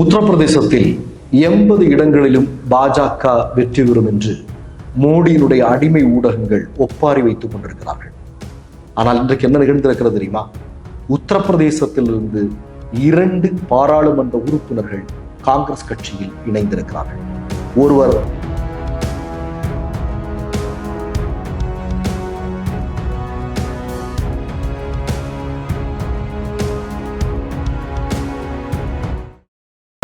உத்தரப்பிரதேசத்தில் எண்பது இடங்களிலும் பாஜக வெற்றி பெறும் என்று மோடியினுடைய அடிமை ஊடகங்கள் ஒப்பாரி வைத்துக் கொண்டிருக்கிறார்கள். ஆனால் இன்றைக்கு என்ன நிகழ்ந்திருக்கிறது தெரியுமா? உத்தரப்பிரதேசத்திலிருந்து இரண்டு பாராளுமன்ற உறுப்பினர்கள் காங்கிரஸ் கட்சியில் இணைந்திருக்கிறார்கள். ஒருவர்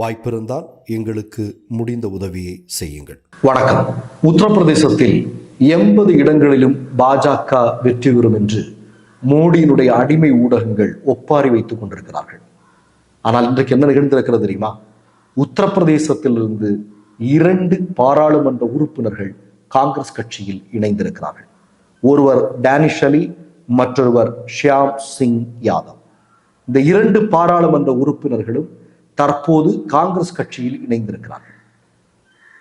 வாய்ப்பிருந்தால் எங்களுக்கு முடிந்த உதவியை செய்யுங்கள். வணக்கம். உத்தரப்பிரதேசத்தில் எண்பது இடங்களிலும் பாஜக வெற்றி பெறும் என்று மோடியினுடைய அடிமை ஊடகங்கள் ஒப்பாரி வைத்துக் கொண்டிருக்கிறார்கள். ஆனால் இன்றைக்கு என்ன நிகழ்ந்திருக்கிறது தெரியுமா? உத்தரப்பிரதேசத்திலிருந்து இரண்டு பாராளுமன்ற உறுப்பினர்கள் காங்கிரஸ் கட்சியில் இணைந்திருக்கிறார்கள். ஒருவர் டேனிஷ் அலி மற்றொருவர் ஷியாம் சிங் யாதவ். இந்த இரண்டு பாராளுமன்ற உறுப்பினர்களும் தற்போது காங்கிரஸ் கட்சியில் இணைந்திருக்கிறார்கள்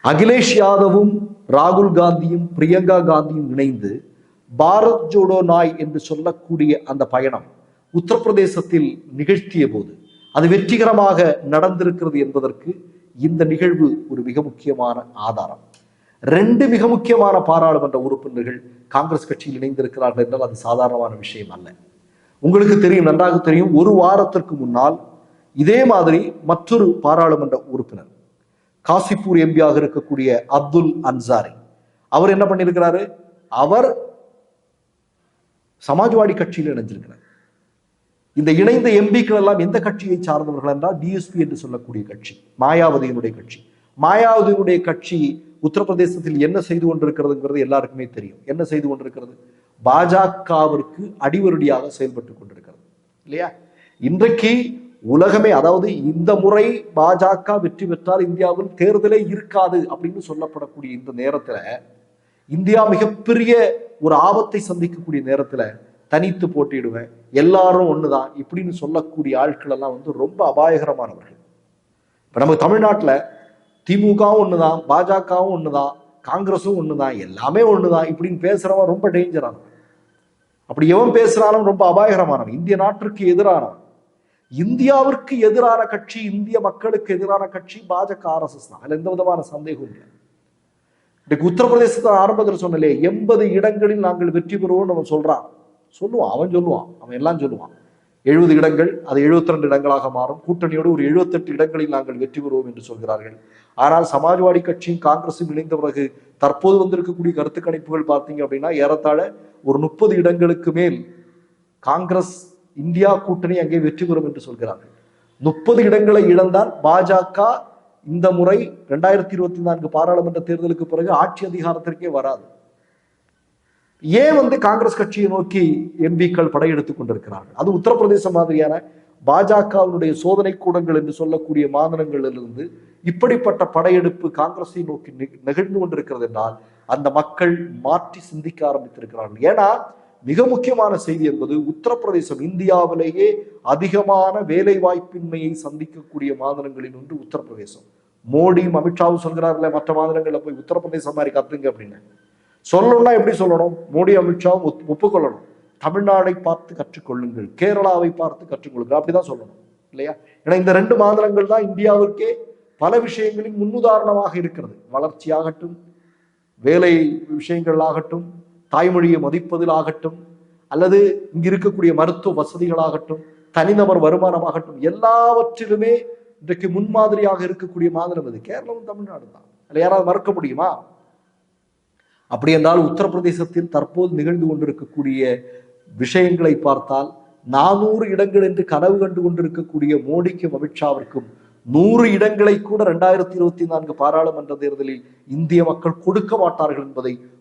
அகிலேஷ் யாதவும் ராகுல் காந்தியும் பிரியங்கா காந்தியும் இணைந்து பாரத் ஜோடோ நாய் என்று சொல்லக்கூடிய அந்த பயணம் உத்தரப்பிரதேசத்தில் நிகழ்த்திய போது அது வெற்றிகரமாக நடந்திருக்கிறது என்பதற்கு இந்த நிகழ்வு ஒரு மிக முக்கியமான ஆதாரம். ரெண்டு மிக முக்கியமான பாராளுமன்ற உறுப்பினர்கள் காங்கிரஸ் கட்சியில் இணைந்திருக்கிறார்கள் என்றால் அது சாதாரணமான விஷயம் அல்ல. உங்களுக்கு தெரியும் நன்றாக தெரியும் ஒரு வாரத்திற்கு முன்னால் இதே மாதிரி மற்றொரு பாராளுமன்ற உறுப்பினர் காசிப்பூர் எம்பியாக இருக்கக்கூடிய அப்துல் அன்சாரி. அவர் என்ன பண்ணியிருக்கிறாரு? அவர் சமாஜ்வாடி கட்சியில் இணைஞ்சிருக்கிறார். இந்த இணைந்த எம்பிக்கள் எல்லாம் எந்த கட்சியை சார்ந்தவர்கள் என்றால் டிஎஸ்பி என்று சொல்லக்கூடிய கட்சி மாயாவதியினுடைய கட்சி. மாயாவதியினுடைய கட்சி உத்தரப்பிரதேசத்தில் என்ன செய்து கொண்டிருக்கிறதுங்கிறது எல்லாருக்குமே தெரியும். என்ன செய்து கொண்டிருக்கிறது? பாஜகவிற்கு அடிவருடியாக செயல்பட்டு கொண்டிருக்கிறது. இல்லையா? இன்றைக்கு உலகமே அதாவது இந்த முறை பாஜக வெற்றி பெற்றால் இந்தியாவில் தேர்தலே இருக்காது அப்படின்னு சொல்லப்படக்கூடிய இந்த நேரத்துல இந்தியா மிகப்பெரிய ஒரு ஆபத்தை சந்திக்கக்கூடிய நேரத்துல தனித்து போட்டிடுவேன் எல்லாரும் ஒண்ணுதான். இப்படின்னு சொல்லக்கூடிய ஆட்கள் எல்லாம் வந்து ரொம்ப அபாயகரமானவர்கள். இப்ப நம்ம தமிழ்நாட்டுல திமுகவும் ஒண்ணுதான் பாஜகவும் ஒண்ணுதான் காங்கிரஸும் ஒண்ணுதான் எல்லாமே ஒண்ணுதான். இப்படின்னு பேசுறவன் ரொம்ப டேஞ்சரானவன் அப்படி எவன் பேசுறாலும் ரொம்ப அபாயகரமானவன். இந்திய நாட்டிற்கு எதிரானவன். இந்தியாவிற்கு எதிரான கட்சி இந்திய மக்களுக்கு எதிரான கட்சி பாஜக ஆர்எஸ்எஸ் தான். அதுல எந்த விதமான சந்தேகம் இல்லை. இன்னைக்கு உத்தரப்பிரதேசத்தில் ஆரம்பத்தில் சொன்னலே எண்பது இடங்களில் நாங்கள் வெற்றி பெறுவோம் அவன் சொல்றான். சொல்லுவான் அவன் சொல்லுவான் அவன் எல்லாம் சொல்லுவான். எழுபது இடங்கள் அது 72 ரெண்டு இடங்களாக மாறும். கூட்டணியோடு ஒரு 78 இடங்களில் நாங்கள் வெற்றி பெறுவோம் என்று சொல்கிறார்கள். ஆனால் சமாஜ்வாடி கட்சியும் காங்கிரஸும் இணைந்த பிறகு தற்போது வந்திருக்கக்கூடிய கருத்து கணிப்புகள் பார்த்தீங்க அப்படின்னா ஏறத்தாழ ஒரு முப்பது இடங்களுக்கு மேல் காங்கிரஸ் இந்தியா கூட்டணி அங்கே வெற்றி பெறும் என்று சொல்கிறார்கள். முப்பது இடங்களை இழந்தால் பாஜக இந்த முறை ரெண்டாயிரத்தி இருபத்தி நான்கு பாராளுமன்ற தேர்தலுக்கு பிறகு ஆட்சி அதிகாரத்திற்கே வராது. ஏன் வந்து காங்கிரஸ் கட்சியை நோக்கி எம்பிக்கள் படையெடுத்துக் கொண்டிருக்கிறார்கள்? அது உத்தரப்பிரதேச மாதிரியான பாஜகவினுடைய சோதனை கூடங்கள் என்று சொல்லக்கூடிய மாநிலங்களிலிருந்து இப்படிப்பட்ட படையெடுப்பு காங்கிரஸை நோக்கி நிகழ்ந்து கொண்டிருக்கிறது என்றால் அந்த மக்கள் மாற்றி சிந்திக்க ஆரம்பித்திருக்கிறார்கள். ஏன்னா மிக முக்கியமான செய்தி என்பது உத்தரப்பிரதேசம் இந்தியாவிலேயே அதிகமான வேலை வாய்ப்பின்மையை சந்திக்கக்கூடிய மாநிலங்களில் ஒன்று உத்தரப்பிரதேசம். மோடியும் அமித்ஷாவும் சொல்கிறார்களே மற்ற மாநிலங்களில் போய் உத்தரப்பிரதேசம் மாதிரி கத்துங்க அப்படின்னு. சொல்லணும்னா எப்படி சொல்லணும்? மோடி அமித்ஷாவும் ஒப்புக்கொள்ளணும். தமிழ்நாடை பார்த்து கற்றுக்கொள்ளுங்கள் கேரளாவை பார்த்து கற்றுக்கொள்ளுங்கள் அப்படிதான் சொல்லணும் இல்லையா? ஏன்னா இந்த ரெண்டு மாநிலங்கள் தான் இந்தியாவிற்கே பல விஷயங்களில் முன்னுதாரணமாக இருக்கிறது. வளர்ச்சியாகட்டும் வேலை விஷயங்கள் ஆகட்டும் தாய்மொழியை மதிப்பதில் ஆகட்டும் அல்லது இங்கு இருக்கக்கூடிய மருத்துவ வசதிகளாகட்டும் தனிநபர் வருமானமாகட்டும் எல்லாவற்றிலுமே இன்றைக்கு முன்மாதிரியாக இருக்கக்கூடிய மாநிலம் அது. கேரளமும் தமிழ்நாடு தான். அதில் யாராவது மறுக்க முடியுமா? அப்படி என்றால் உத்தரப்பிரதேசத்தில் தற்போது நிகழ்ந்து கொண்டிருக்கக்கூடிய விஷயங்களை பார்த்தால் நானூறு இடங்கள் என்று கனவு கண்டு கொண்டிருக்கக்கூடிய மோடிக்கும் அமித்ஷாவிற்கும் நூறு இடங்களை கூட ரெண்டாயிரத்தி இருபத்தி நான்கு பாராளுமன்ற தேர்தலில் இந்திய மக்கள் கொடுக்க மாட்டார்கள் என்பதை